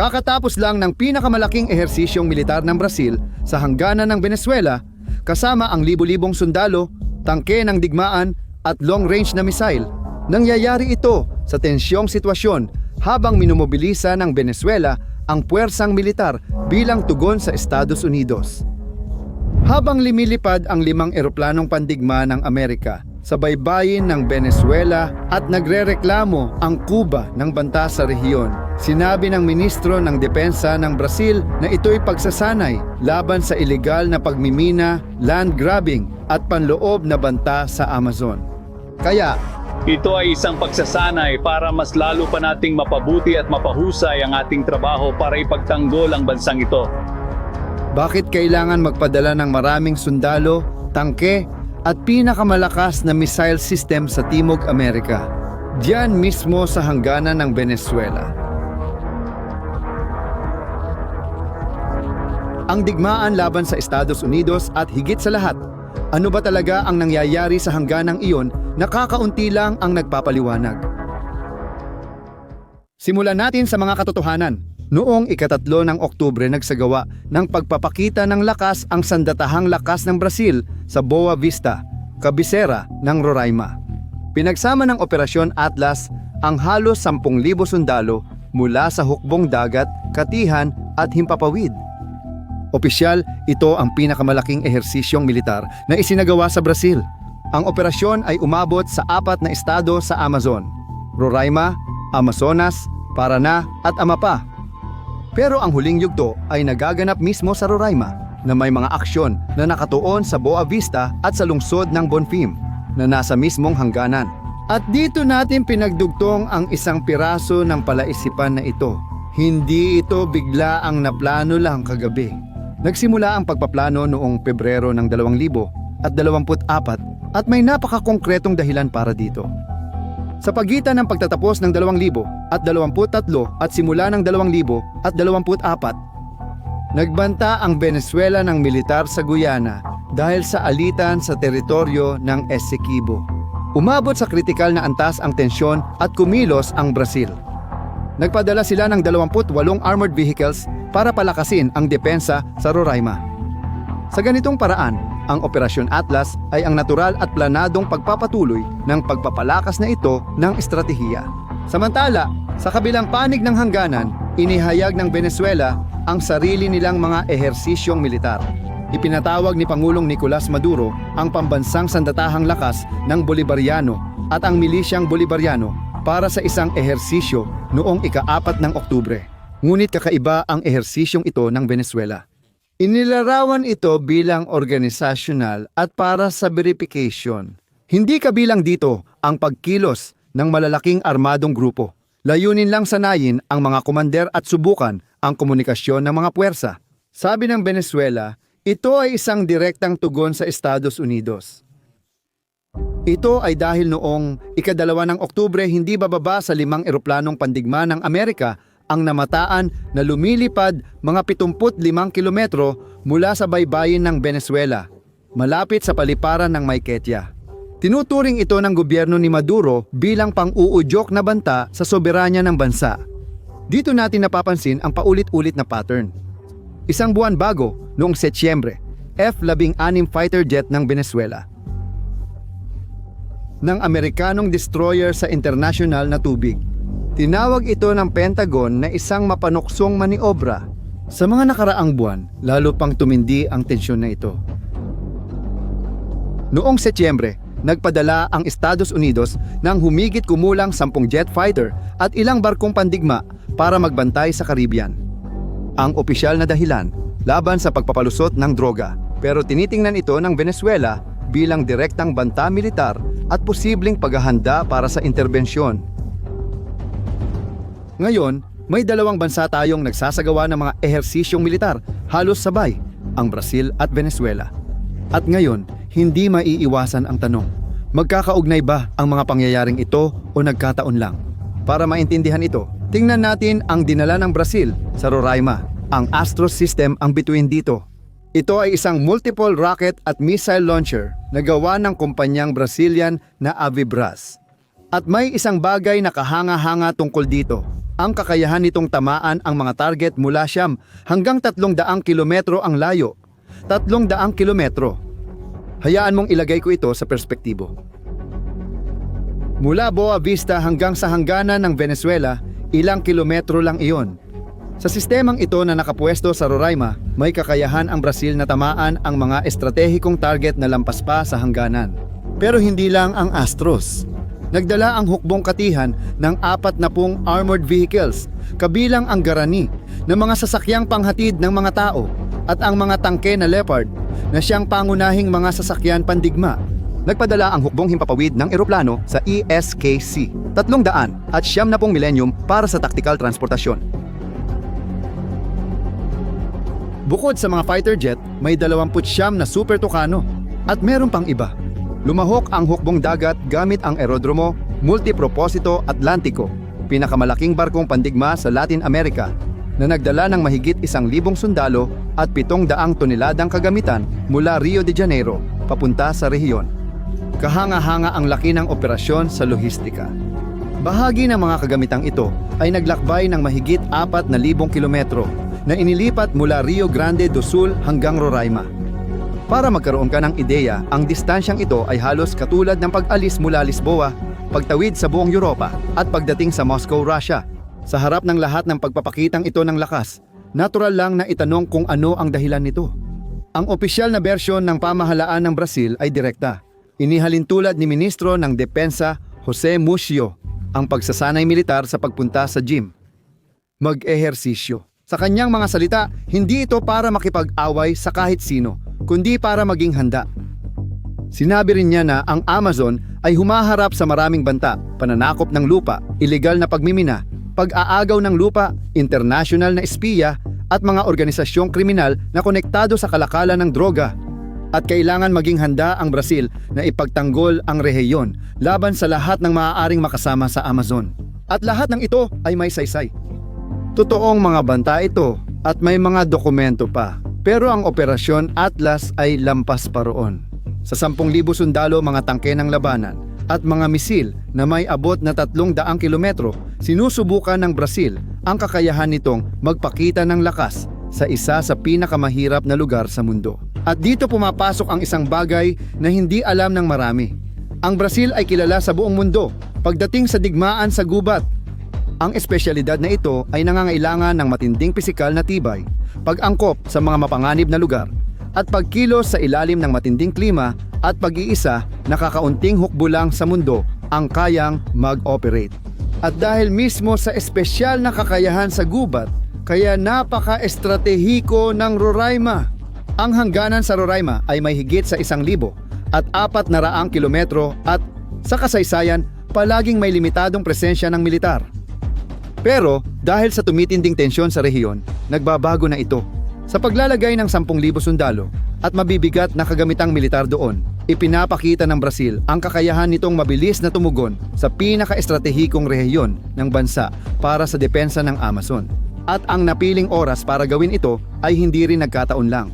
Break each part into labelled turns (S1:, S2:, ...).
S1: Kakatapos lang ng pinakamalaking ehersisyong militar ng Brazil sa hangganan ng Venezuela kasama ang libu-libong sundalo, tangke ng digmaan at long-range na missile. Nangyayari ito sa tensyong sitwasyon habang minumobilisa ng Venezuela ang puwersang militar bilang tugon sa Estados Unidos. Habang limilipad ang limang eroplanong pandigma ng Amerika sa baybayin ng Venezuela at nagrereklamo ang Cuba ng banta sa rehiyon, sinabi ng ministro ng depensa ng Brazil na ito'y pagsasanay laban sa ilegal na pagmimina, land grabbing at panloob na banta sa Amazon. Kaya
S2: Ito ay isang pagsasanay para mas lalo pa nating mapabuti at mapahusay ang ating trabaho para ipagtanggol ang bansang ito.
S1: Bakit kailangan magpadala ng maraming sundalo, tangke, at pinakamalakas na missile system sa Timog Amerika? Diyan mismo sa hangganan ng Venezuela. Ang digmaan laban sa Estados Unidos at higit sa lahat, ano ba talaga ang nangyayari sa hangganang iyon nakakaunti lang ang nagpapaliwanag. Simulan natin sa mga katotohanan. Noong ikatatlo ng Oktubre nagsagawa ng pagpapakita ng lakas ang sandatahang lakas ng Brazil sa Boa Vista, kabisera ng Roraima. Pinagsama ng Operasyon Atlas ang halos 10,000 sundalo mula sa hukbong dagat, katihan at himpapawid. Opisyal, ito ang pinakamalaking ehersisyong militar na isinagawa sa Brazil. Ang operasyon ay umabot sa apat na estado sa Amazon, Roraima, Amazonas, Paraná at Amapá. Pero ang huling yugto ay nagaganap mismo sa Roraima na may mga aksyon na nakatuon sa Boa Vista at sa lungsod ng Bonfim na nasa mismong hangganan. At dito natin pinagdugtong ang isang piraso ng palaisipan na ito. Hindi ito bigla ang naplano lang kagabi. Nagsimula ang pagpaplano noong Pebrero ng 2000 at 24 at may napakakongkretong dahilan para dito. Sa pagitan ng pagtatapos ng 2000 at 23 at simula ng 2000 at 24, nagbanta ang Venezuela ng militar sa Guyana dahil sa alitan sa teritoryo ng Essequibo. Umabot sa kritikal na antas ang tensyon at kumilos ang Brazil. Nagpadala sila ng 28 armored vehicles para palakasin ang depensa sa Roraima. Sa ganitong paraan, ang Operasyon Atlas ay ang natural at planadong pagpapatuloy ng pagpapalakas na ito ng estratehiya. Samantala, sa kabilang panig ng hangganan, inihayag ng Venezuela ang sarili nilang mga ehersisyong militar. Ipinatawag ni Pangulong Nicolas Maduro ang pambansang sandatahang lakas ng Bolivariano at ang milisyang Bolivariano para sa isang ehersisyo noong ika-apat ng Oktubre. Ngunit kakaiba ang ehersisyong ito ng Venezuela. Inilarawan ito bilang organisasyonal at para sa verification. Hindi kabilang dito ang pagkilos ng malalaking armadong grupo. Layunin lang sanayin ang mga komander at subukan ang komunikasyon ng mga puwersa. Sabi ng Venezuela, ito ay isang direktang tugon sa Estados Unidos. Ito ay dahil noong ikadalawa ng Oktubre hindi bababa sa limang eroplanong pandigma ng Amerika ang namataan na lumilipad mga 75 kilometro mula sa baybayin ng Venezuela, malapit sa paliparan ng Maiquetía. Tinuturing ito ng gobyerno ni Maduro bilang pang-uudyok na banta sa soberanya ng bansa. Dito natin napapansin ang paulit-ulit na pattern. Isang buwan bago, noong Setyembre, F-16 fighter jet ng Venezuela. Ng Amerikanong destroyer sa international na tubig. Tinawag ito ng Pentagon na isang mapanuksong maniobra. Sa mga nakaraang buwan, lalo pang tumindi ang tensyon na ito. Noong Setyembre, nagpadala ang Estados Unidos ng humigit kumulang 10 jet fighter at ilang barkong pandigma para magbantay sa Caribbean. Ang opisyal na dahilan, laban sa pagpapalusot ng droga, pero tinitingnan ito ng Venezuela bilang direktang banta militar at posibleng paghahanda para sa interbensyon. Ngayon, may dalawang bansa tayong nagsasagawa ng mga ehersisyong militar halos sabay, ang Brazil at Venezuela. At ngayon, hindi maiiwasan ang tanong, magkakaugnay ba ang mga pangyayaring ito o nagkataon lang? Para maintindihan ito, tingnan natin ang dinala ng Brazil sa Roraima. Ang Astro system ang bituin dito. Ito ay isang multiple rocket at missile launcher na gawa ng kumpanyang Brazilian na Avibras. At may isang bagay na kahanga-hanga tungkol dito, ang kakayahan nitong tamaan ang mga target mula siyam hanggang 300 kilometro ang layo. 300 kilometro. Hayaan mong ilagay ko ito sa perspektibo. Mula Boa Vista hanggang sa hangganan ng Venezuela, ilang kilometro lang iyon. Sa sistemang ito na nakapwesto sa Roraima, may kakayahan ang Brazil na tamaan ang mga estratehikong target na lampas pa sa hangganan. Pero hindi lang ang Astros. Nagdala ang hukbong katihan ng apat na pung armored vehicles, kabilang ang garani na mga sasakyang panghatid ng mga tao at ang mga tangke na Leopard na siyang pangunahing mga sasakyan pandigma Nagpadala ang hukbong himpapawid ng eroplano sa ESKC, 300 at siyam na pong millennium para sa tactical transportasyon. Bukod sa mga fighter jet, may 29 na Super Tucano at meron pang iba. Lumahok ang hukbong dagat gamit ang aerodromo Multiproposito Atlantico, pinakamalaking barkong pandigma sa Latin America na nagdala ng mahigit isang libong sundalo at pitong daang toneladang kagamitan mula Rio de Janeiro papunta sa rehiyon. Kahanga-hanga ang laki ng operasyon sa lohistika. Bahagi ng mga kagamitang ito ay naglakbay ng mahigit 4,000 kilometro na inilipat mula Rio Grande do Sul hanggang Roraima. Para magkaroon ka ng ideya, ang distansyang ito ay halos katulad ng pag-alis mula Lisboa, pagtawid sa buong Europa at pagdating sa Moscow, Russia. Sa harap ng lahat ng pagpapakitang ito ng lakas, natural lang na itanong kung ano ang dahilan nito. Ang opisyal na bersyon ng pamahalaan ng Brazil ay direkta. Inihalin tulad ni Ministro ng Depensa Jose Mucio ang pagsasanay militar sa pagpunta sa gym. Mag-ehersisyo. Sa kanyang mga salita, hindi ito para makipag-away sa kahit sino, kundi para maging handa. Sinabi rin niya na ang Amazon ay humaharap sa maraming banta, pananakop ng lupa, ilegal na pagmimina, pag-aagaw ng lupa, international na espiya, at mga organisasyong kriminal na konektado sa kalakalan ng droga. At kailangan maging handa ang Brazil na ipagtanggol ang rehiyon laban sa lahat ng maaaring makasama sa Amazon. At lahat ng ito ay may saysay. Totoong mga banta ito at may mga dokumento pa. Pero ang operasyon Atlas ay lampas pa roon. Sa 10,000 sundalo mga tangke ng labanan at mga misil na may abot na 300 kilometro, sinusubukan ng Brazil ang kakayahan nitong magpakita ng lakas sa isa sa pinakamahirap na lugar sa mundo. At dito pumapasok ang isang bagay na hindi alam ng marami. Ang Brazil ay kilala sa buong mundo pagdating sa digmaan sa gubat ang espesyalidad na ito ay nangangailangan ng matinding pisikal na tibay, pag-angkop sa mga mapanganib na lugar, at pagkilos sa ilalim ng matinding klima at pag-iisa na kakaunting hukbo lang sa mundo ang kayang mag-operate. At dahil mismo sa espesyal na kakayahan sa gubat, kaya napaka-estratehiko ng Roraima. Ang hangganan sa Roraima ay may higit sa isang libo at apat na raang kilometro at sa kasaysayan, palaging may limitadong presensya ng militar. Pero dahil sa tumitinding tensyon sa rehiyon, nagbabago na ito. Sa paglalagay ng 10,000 sundalo at mabibigat na kagamitang militar doon, ipinapakita ng Brazil ang kakayahan nitong mabilis na tumugon sa pinaka-estratehikong rehiyon ng bansa para sa depensa ng Amazon. At ang napiling oras para gawin ito ay hindi rin nagkataon lang.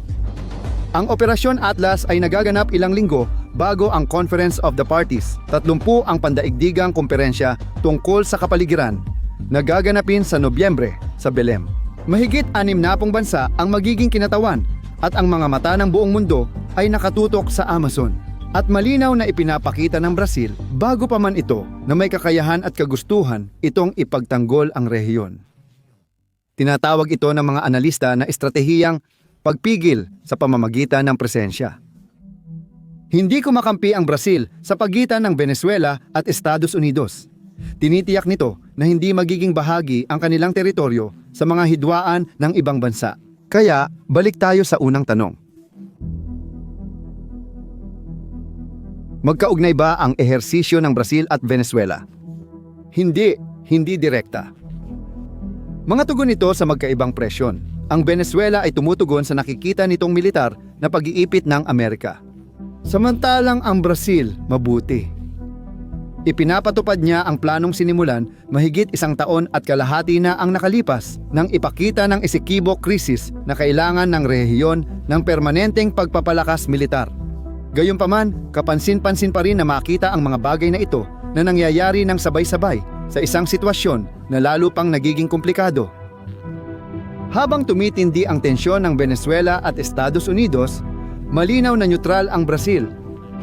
S1: Ang Operasyon Atlas ay nagaganap ilang linggo bago ang Conference of the Parties, 30 ang pandaigdigang komperensya tungkol sa kapaligiran nagaganapin sa Nobyembre sa Belem. Mahigit anim na pong bansa ang magiging kinatawan at ang mga mata ng buong mundo ay nakatutok sa Amazon. At malinaw na ipinapakita ng Brazil bago pa man ito na may kakayahan at kagustuhan itong ipagtanggol ang rehiyon. Tinatawag ito ng mga analista na estratehiyang pagpigil sa pamamagitan ng presensya. Hindi kumakampi ang Brazil sa pagitan ng Venezuela at Estados Unidos. Tinitiyak nito na hindi magiging bahagi ang kanilang teritoryo sa mga hidwaan ng ibang bansa. Kaya, balik tayo sa unang tanong. Magkaugnay ba ang ehersisyo ng Brazil at Venezuela? Hindi, hindi direkta. Mga tugon ito sa magkaibang presyon. Ang Venezuela ay tumutugon sa nakikita nitong militar na pag-iipit ng Amerika. Samantalang ang Brazil, mabuti. Ipinapatupad niya ang planong sinimulan mahigit isang taon at kalahati na ang nakalipas nang ipakita ng Esikibo krisis na kailangan ng rehiyon ng permanenteng pagpapalakas militar. Gayunpaman, kapansin-pansin pa rin na makita ang mga bagay na ito na nangyayari ng sabay-sabay sa isang sitwasyon na lalo pang nagiging komplikado. Habang tumitindi ang tensyon ng Venezuela at Estados Unidos, malinaw na neutral ang Brazil.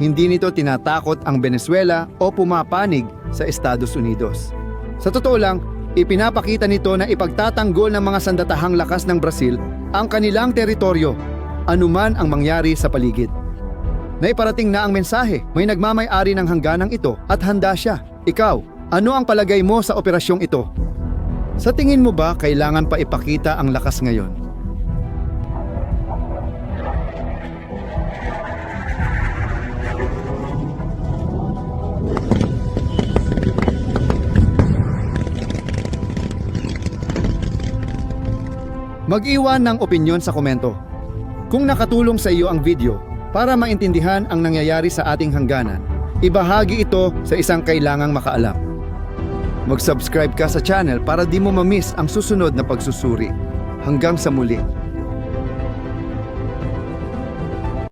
S1: Hindi nito tinatakot ang Venezuela o pumapanig sa Estados Unidos. Sa totoo lang, ipinapakita nito na ipagtatanggol ng mga sandatahang lakas ng Brazil ang kanilang teritoryo, anuman ang mangyari sa paligid. Naiparating na ang mensahe, may nagmamay-ari ng hangganang ito at handa siya. Ikaw, ano ang palagay mo sa operasyong ito? Sa tingin mo ba kailangan pa ipakita ang lakas ngayon? Mag-iwan ng opinyon sa komento. Kung nakatulong sa iyo ang video para maintindihan ang nangyayari sa ating hangganan, ibahagi ito sa isang kailangang makaalam. Mag-subscribe ka sa channel para di mo ma-miss ang susunod na pagsusuri. Hanggang sa muli.